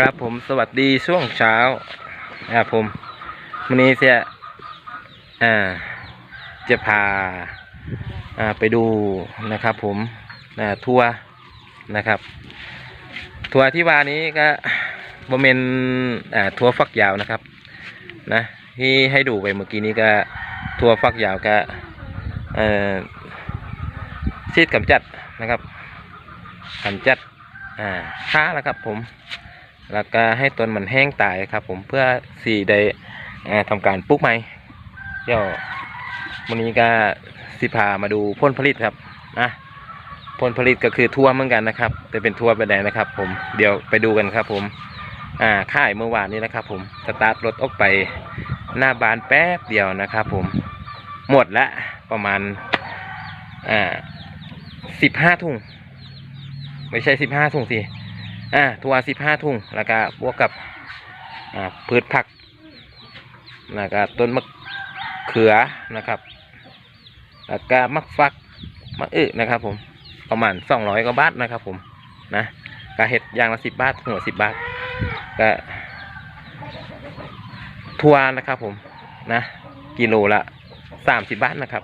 ครับผมสวัสดีช่วงเช้านะครับผมวันนี้เสียอ่าจะพาอ่าไปดูนะครับผมอ่าทัวร์นะครับ ทัวร์ที่ว่านี้ก็บมเมนอ่าทัวร์ฟักยาวนะครับนะที่ให้ดูไปเมื่อกี้นี้ก็ทัวร์ฟักยาวก็เอ่อชีดกำจัดนะครับกำจัดอ่าค่าแล้วครับผม แล้วก็ให้ต้นมันแห้งตายครับ ผมเพื่อสี่ได้เอ่อทำการปลูกใหม่เดี๋ยววันนี้ก็สิพามาดูผลผลิตครับนะผลผลิตก็คือทั่วเหมือนกันนะครับ แต่เป็นทั่วไปไหนนะครับ ผมเดี๋ยวไปดูกันครับ ผมอ่าค่ายเมื่อวานนี้นะครับ ผมสตาร์ทรถออกไปหน้าบานแป๊บเดียวนะครับ ผมหมดละประมาณอ่าสิบห้าถุงไม่ใช่สิบห้าถุงสิ อ่าทัวสิบห้าถุงแล้วก็บวกกับอ่าพืชผักแล้วก็ต้นมะเขือนะครับ แล้วก็มักฟักมักอึนะครับ ผมประมาณสองร้อยกว่าบาทนะครับ ผมนะก็เห็ดอย่างละสิบบาทหัวสิบบาทก็ทัวนะครับ ผมนะกิโลละสามสิบบาทนะครับ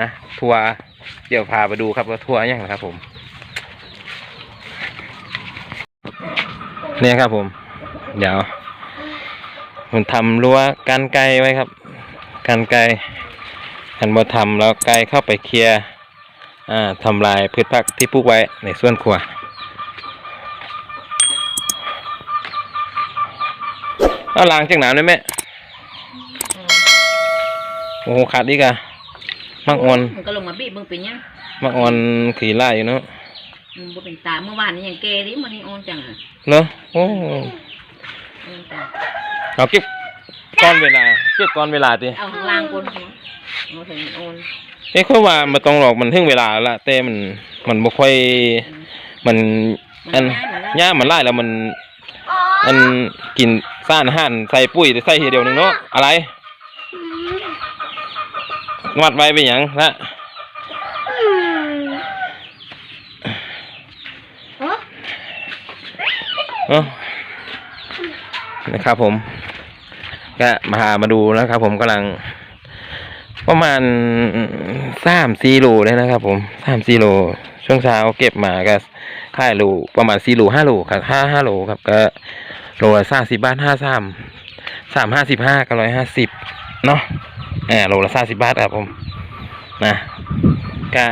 นะทัวเดี๋ยวพาไปดูครับว่าทัวอย่างนะครับ ผม เนี่ยครับผม เดี๋ยวผมทำรั้วกันไกลไว้ครับกันไกลหันมาทำแล้วไกลเข้าไปเคลียร์อ่าทำลายพืชผักที่ปลูกไว้ในส่วนครัวเอาล้างจากน้ำได้ไหมโอ้โหขาดอีกอะมักออนมึงก็ลงมาบีบมึงเป็นยังมักออนขี่ไล่อยู่เนาะมึง บ่เป็นตาเมื่อวานนี่ยังเกดิมันนี่โอนจังอะเนาะโอ้โอนตาเอาเก็บก้อนเวลาเก็บก้อนเวลาดิเอาข้างล่างคนหัวเอาถึงโอนเอ้เขาว่ามันต้องหลอกมันถึงเวลาแล้วละแต่มันมันบ่ค่อยมันอันย่ามันไล่แล้วมันอันกินซ่านอาหารใส่ปุ๋ยแต่ใส่ทีเดียวหนึงเนาะอะไรวัดไว้เป็นหยังละเนะครับผม ก็มาหามาดูนะครับผมกำลัง ประมาณสามสี่โลเลยนะครับ ผมสามสี่โลช่วงเช้าเก็บมาก็ค่ายโลประมาณสี่โลห้าโลครับห้าห้าโลครับก็โลละสามสิบบาทห้าสามสามห้าสิบห้าก็ร้อยห้าสิบเนาะอ่าโลละสามสิบบาทครับผมนะก็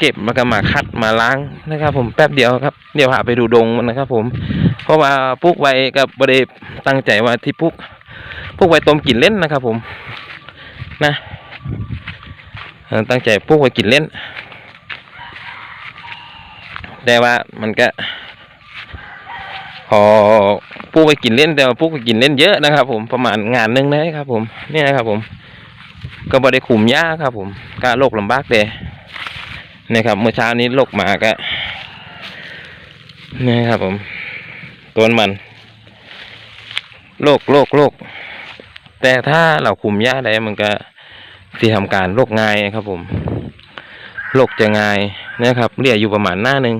เก็บมาก็มาคัดมาล้างนะครับ ผมแป๊บเดียวครับเดี๋ยวหาไปดูดงมันนะครับ ผม เพราะว่าปลูกไว้กับบริตั้งใจว่าที่ปลูกปลูกไว้ต้มกินเล่นนะครับ ผมนะตั้งใจปลูกไว้กินเล่นแต่ว่ามันก็พอปลูกไว้กินเล่นแต่ว่าปลูกไว้กินเล่นเยอะนะครับ ผมประมาณงานหนึงนะครับ ผมนี่นะครับ ผมก็บ่ได้ขุมหญ้าครับ ผมก็โรคลำบากเลย นี่ครับเมื่อเช้านี้โรคหมาก็นี่ครับผมต้นมันโรคโรคโรคแต่ถ้าเราขุมหญ้าได้มันก็ที่ทำการโรคง่ายครับ ผมโรคจะง่ายนะครับเรียกอยู่ประมาณหน้าหนึ่ง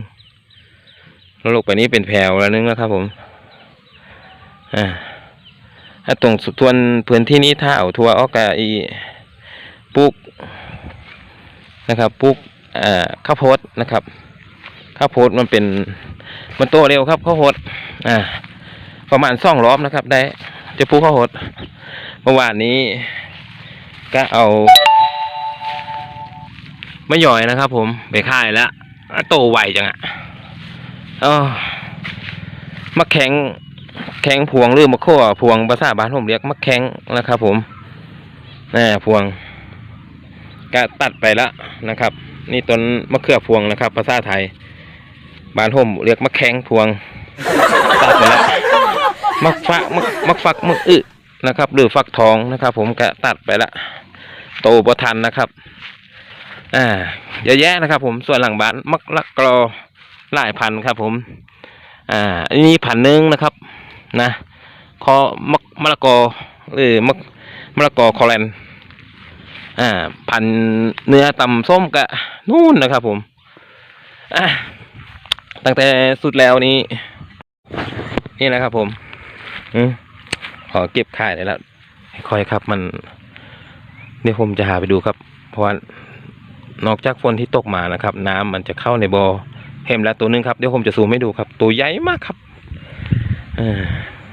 แล้วโรคไปนี้เป็นแผวแล้วนึงแล้วครับ ผมอ่าถ้าตรงสุดทวนพื้นที่นี้ถ้าเอาทัวออกกะอีปลูกนะครับปลูก ข้าวโพดนะครับ ข้าวโพดมันเป็นมันโตเร็วครับข้าวโพดอ่า ประมาณสองรอบนะครับ ได้จะปลูกข้าวโพดเมื่อวานนี้ ก็เอาไม่ย่อยนะครับ ผมไปค่ายแล้วโตไวจังอะเออมะแข็งแข็งพวงหรือมะข้อพวงภาษาบ้านผมเรียกมะแข็งนะครับ ผมน่พวงก็ตัดไปแล้วนะครับ นี่ต้นมะเขือพวงนะครับ ภาษาไทยบ้านผมเรียกมะแข็งพวงตัดไปแล้วมักฟักมักมักฟักมักอึนะครับ หรือฟักทองนะครับ ผมก็ตัดไปละโตประทันนะครับ อ่าเยอะแยะนะครับ ผมส่วนหลังบ้านมักละกรอหลายพันครับ ผม อ่า อันนี้พันหนึ่งนะครับ นะคอมักมะละกอหรือมักมะละกอคอแลน อ่าพันเนื้อตำส้มกะนู่นนะครับผมอ่าตั้งแต่สุดแล้วนี้ นี่นะครับผมอขอเก็บข่ายได้แล้วค่อยครับมันเดี๋ยวผมจะหาไปดูครับ เพราะว่านอกจากฝนที่ตกมานะครับ น้ำมันจะเข้าในบอ่อเห็มแล้วตัวนึงครับเดี๋ยวผมจะซูมให้ดูครับ ตัวใหญ่มากครับอ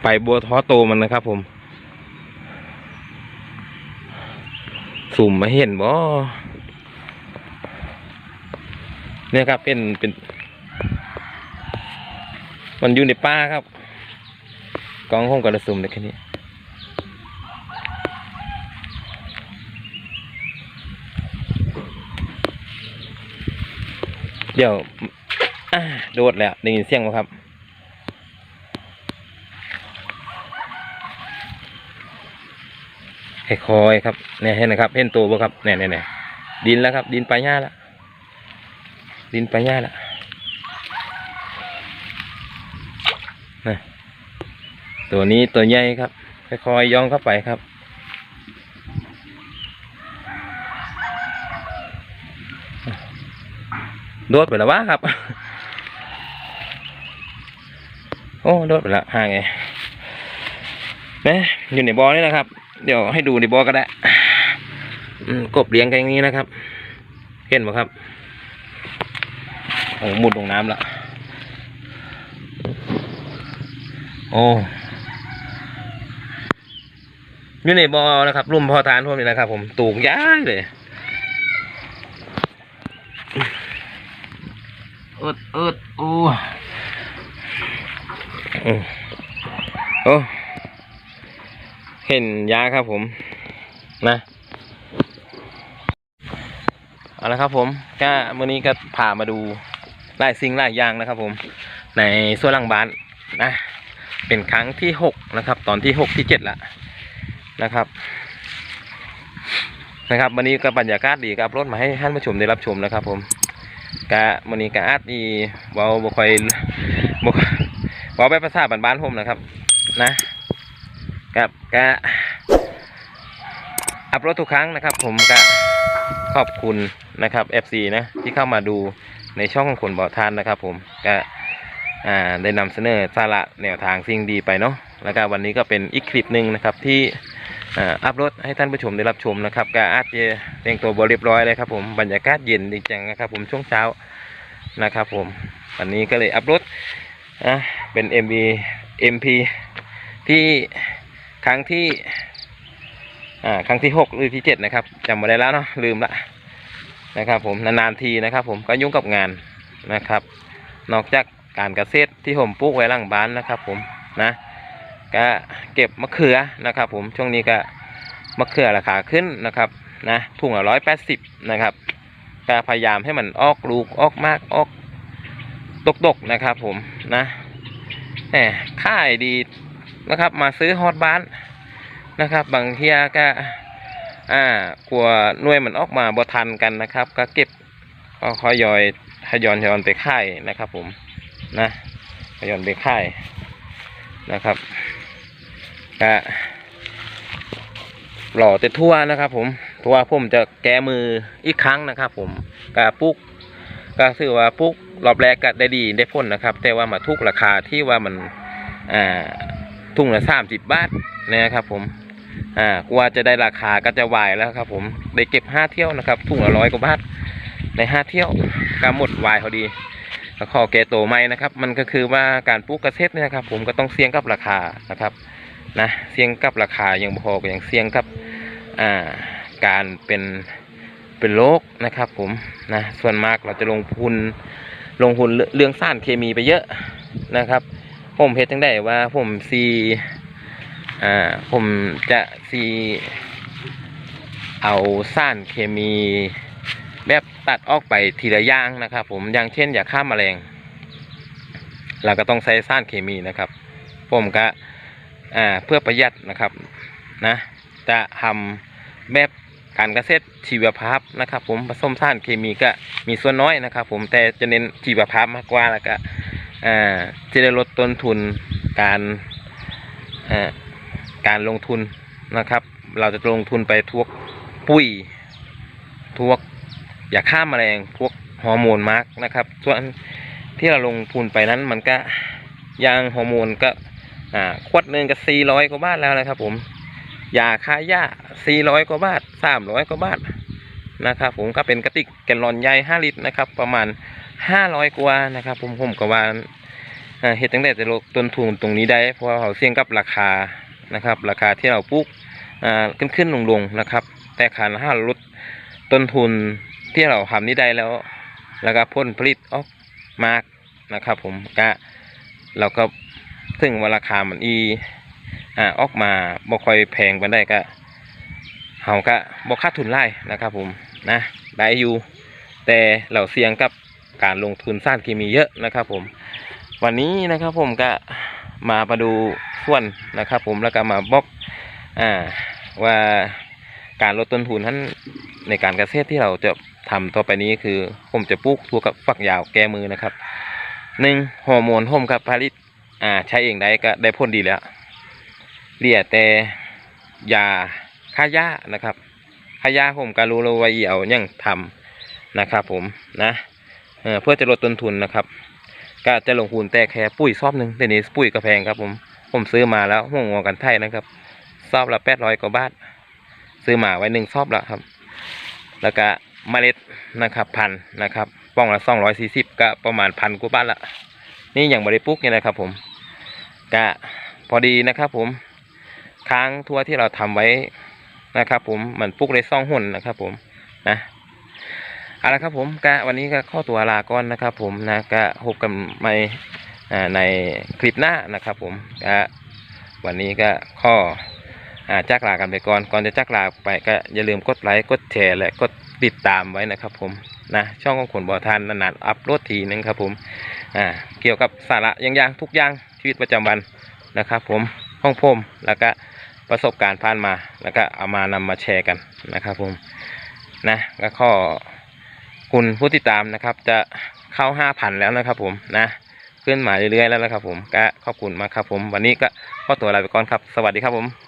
ไปบัวท้อโตมันนะครับผม ซูมมาเห็นบ่เนี่ยครับเป็นเป็น มันอยู่ในป่าครับกล้องกระซุมได้แค่นี้เดี๋ยวโดดแล้วได้ยินเสียงไหมครับ คอยครับเนี่ยเห็นนะครับเห็นตัวบ่ครับเนี่ยเนี่ยเนี่ยดินแล้วครับ ดินไปลายหญ้าแล้วดินไปลายหญ้าแล้วนะตัวนี้ตัวใหญ่ครับค่อยๆย่องเข้าไปครับโดดไปแล้ววะครับ โอ้โดดไปแล้วห่างไงนะอยู่ในบ่อนี่นะครับ เดี๋ยวให้ดูในบ่อก็ได้กบเลี้ยงกันอย่างนี้นะครับ เห็นไหมครับโอ้หมุดลงน้ำละโอ้อยู่ในบ่อนะครับรุ่มพอทานพวกนี้นะครับ ผมตูงย้ายเลยอึดอึดโอ้อืมโอ้ เห็นยาครับผมนะเอาละครับผมก็มื่อนี้ก็พามาดูหลายสิ่งหลายอย่างนะครับ ผม ในส่วนหลังบ้านนะเป็นครั้งที่หกนะครับ ตอนที่หกที่เจ็ดละนะครับ นะครับ วันนี้ก็บรรยากาศดีก็อัพรถมาให้ท่านผู้ชมได้รับชมนะครับ ผมกะมันนี้กะอาจอีเว้าบ่ค่อยบ่เว้าไปภาษาบ้านๆผมนะครับ นะ กับกะอัพรถทุกครั้งนะครับ ผมกะขอบคุณนะครับ FC นะที่เข้ามาดูในช่องของคนบ่อทานนะครับ ผมกะอ่าได้นำเสนอสาระแนวทางสิ่งดีไปเนาะแล้วก็วันนี้ก็เป็นอีกคลิปหนึ่งนะครับที่อ่าอัพรถให้ท่านผู้ชมได้รับชมนะครับกะอาจจะแต่งตัวบเรียบร้อยเลยครับผมบรรยากาศเย็นดีจังนะครับ ผมช่วงเช้านะครับ ผมวันนี้ก็เลยอัพรถอะเป็น MV MP ที่ ครั้งที่ อ่า ครั้งที่หกหรือที่เจ็ดนะครับจำไมาได้แล้วเนาะลืมละนะครับ ผมนานๆทีนะครับ ผมก็ยุ่งกับงานนะครับ นอกจากการเกษตรที่ผมปลูกไว้หลังบ้านนะครับ ผมนะก็เก็บมะเขือนะครับ ผมช่วงนี้ก็มะเขือราคาขึ้นนะครับนะถุงละร้อยแปดสิบนะครับก็พยายามให้มันออกลูกออกมากออกตกๆนะครับ ผมนะแหมค่ายดี นะครับ มาซื้อฮอตบ้านนะครับ บางเทียก็อ่ากลัวหน่วยมันออกมาบ่ทันกันนะครับ ก็เก็บก็คอยยอยทยอนทยอนไปค่ายนะครับ ผมนะทยอนไปค่ายนะครับก็หล่อแต่ทั่วนะครับ ผมทั่วผมจะแก้มืออีกครั้งนะครับ ผมกาปุ๊กก็ถือว่าปุ๊กรอบแรกก็ได้ดีได้พ้นนะครับ แต่ว่ามาทุกราคาที่ว่ามันอ่า ทุ่งละสามสิบบาทนะครับผมอ่ากว่าจะได้ราคาก็จะวายแล้วครับ ผมได้เก็บห้าเที่ยวนะครับ ทุ่งละร้อยกว่าบาทในห้าเที่ยวก็หมดวายพอดีขอแก่โตไม่นะครับ มันก็คือว่าการปลูกเกษตรเนี่ยนะครับ ผมก็ต้องเสี่ยงกับราคานะครับนะเสี่ยงกับราคายังพอก็ยังเสี่ยงกับอ่าการเป็นเป็นโรคนะครับ ผมนะส่วนมากเราจะลงทุนลงทุนเรื่องสารเคมีไปเยอะนะครับ ผมเพชรจังได้ว่าผมซีอ่าผมจะซีเอาสารเคมีแบบตัดออกไปทีละอย่างนะครับ ผมอย่างเช่นอย่าฆ่าแมลงเราก็ต้องใช้สารเคมีนะครับ ผมก็อ่าเพื่อประหยัดนะครับนะจะทำแบบการเกษตรชีวภาพนะครับ ผมผสมสารเคมีก็มีส่วนน้อยนะครับ ผมแต่จะเน้นชีวภาพมากกว่าแล้วก็ จะได้ลดต้นทุนการการลงทุนนะครับ เราจะลงทุนไปทวกปุ๋ยทวกอย่าฆ่ามแมลงพวกฮอร์โมนมากนะครับ ส่วนที่เราลงทุนไปนั้นมันก็ยางฮอร์โมนก็ขวดหนึ่งก็สี่ร้อยกว่าบาทแล้วนะครับผมยาค่าหญ้าสี่ร้อยกว่าบาทสามร้อยกว่าบาท นะครับผมก็เป็นกระติกแกลลอนใหญ่ห้าลิตรนะครับประมาณห้าร้อยกว่านะครับ ผมผมก็ว่าอ่าเห็ดตั้งแต่จะลดต้นทุนตรงนี้ได้เพราะเขาเสี่ยงกับราคานะครับ ราคาที่เราปลูกอ่าขึ้นขึ้นลงลงๆนะครับ แต่ขาดห้าลดต้นทุนที่เราทำนี้ได้แล้ว แล้วก็พ้นผลิตออกมากนะครับ ผมก็เราก็ถึงว่าราคามันอีอ่าออกมาบ่ค่อยแพงไปได้ก็เฮาก็บ่ขาทุนไล่นะครับผม นะได้อยู่ แต่เราเสี่ยงกับการลงทุนสร้างเคมีเยอะนะครับผม วันนี้นะครับผมก็มามาดูส่วนนะครับ ผมแล้วก็มาบอกอ่าว่าการลดต้นทุนนั้นในการเกษตรที่เราจะทำต่อไปนี้คือผมจะปลูกทั่วกับฝักยาวแก้มือนะครับหนึ่งฮอร์โมนห่มกับผลิตอ่าใช้เองได้ก็ได้ผลดีแล้วเหลี่ยแต่ยาฆ่าหญ้านะครับ ฆ่าหญ้าผมก็รู้แล้วว่าอีเอายังทำนะครับผมนะเเพื่อจะลดต้นทุนนะครับ ก็จะลงทุนแต่แค่ปุ๋ยซอบหนึ่งเดี๋ยวนี้ปุ๋ยก็แพงครับผมผมซื้อมาแล้วห่วงงอกันไทยนะครับซอบละแปดร้อยกว่าบาทซื้อมาไว้หนึ่งซอบล้วครับ แล้วก็เมล็ดนะครับพันนะครับป้องละสองร้อยสี่สิบก็ประมาณพันกว่าบาทละนี่อย่างบริปุ๊กเนี่ยนะครับผมก็พอดีนะครับผมค้างทัวที่เราทำไว้ นะครับ ผมเหมันปลูกได้สองหุ่นนะครับ ผมนะเอาละครับผมก็วันนี้ก็ข้อตัวลาก่อนนะครับ ผมนะก็พบกันใหม่ในคลิปหน้านะครับ ผมก็วันนี้ก็ข้ออาจักลากันไปก่อนก่อนจะจักลาไปก็อย่าลืมกดไลค์กดแชร์และกดติดตามไว้นะครับ ผมนะช่องของขนบ่อทานนานๆอัพโหลดทีนึงครับผมอ่าเกี่ยวกับสาระอย่างๆทุกอย่างชีวิตประจำวันนะครับ ผมห้องผมแล้วก็ ประสบการณ์ผ่านมา แล้วก็เอามานำมาแชร์กันนะครับผมนะก็ข้อคุณผู้ติดตามนะครับ จะเข้าห้าพันแล้วนะครับ ผมนะขึ้นมาเรื่อยๆแล้วนะครับ ผมก็ขอบคุณมากครับ ผม วันนี้ก็ขอตัวลาไปก่อนครับ สวัสดีครับผม